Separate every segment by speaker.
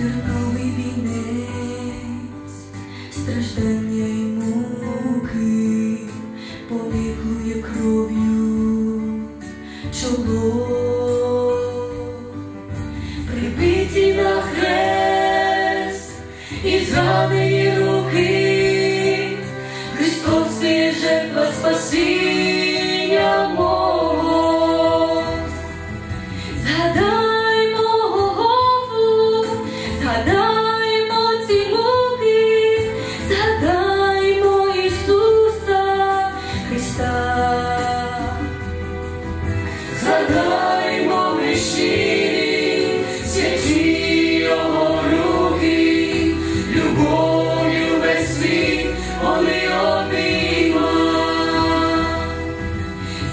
Speaker 1: Вірковий вінець, страждання й муки, полиплує кров'ю чоло, прибиті на хрест і зранений.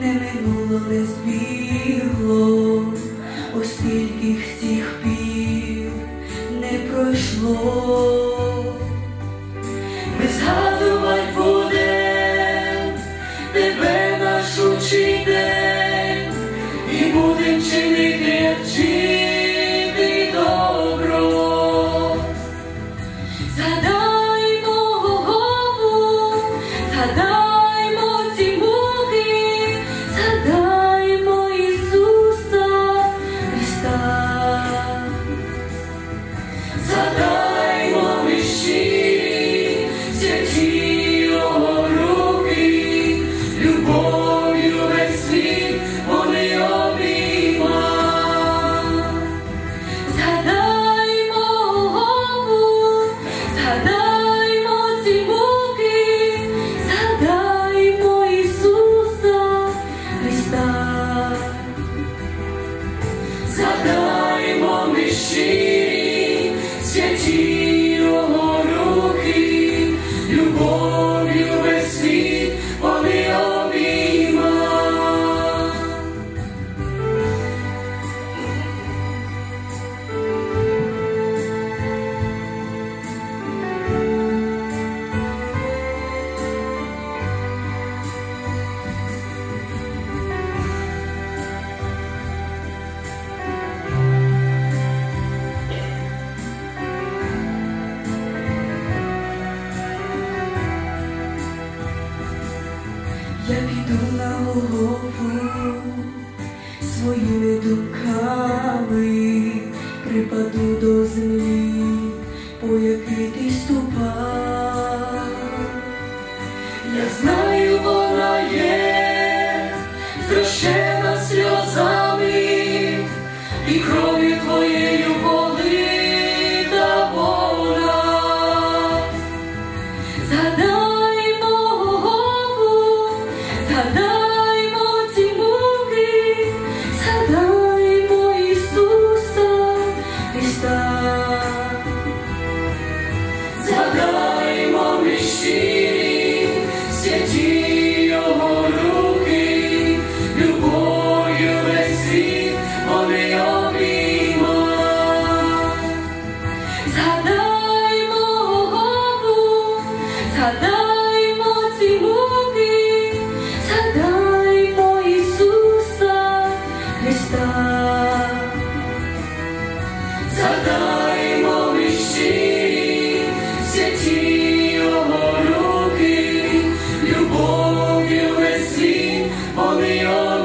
Speaker 1: не минуло, не збігло, оскільки всіх пів не пройшло. Без Jesus. я піду на голову своїми думками припаду. glory,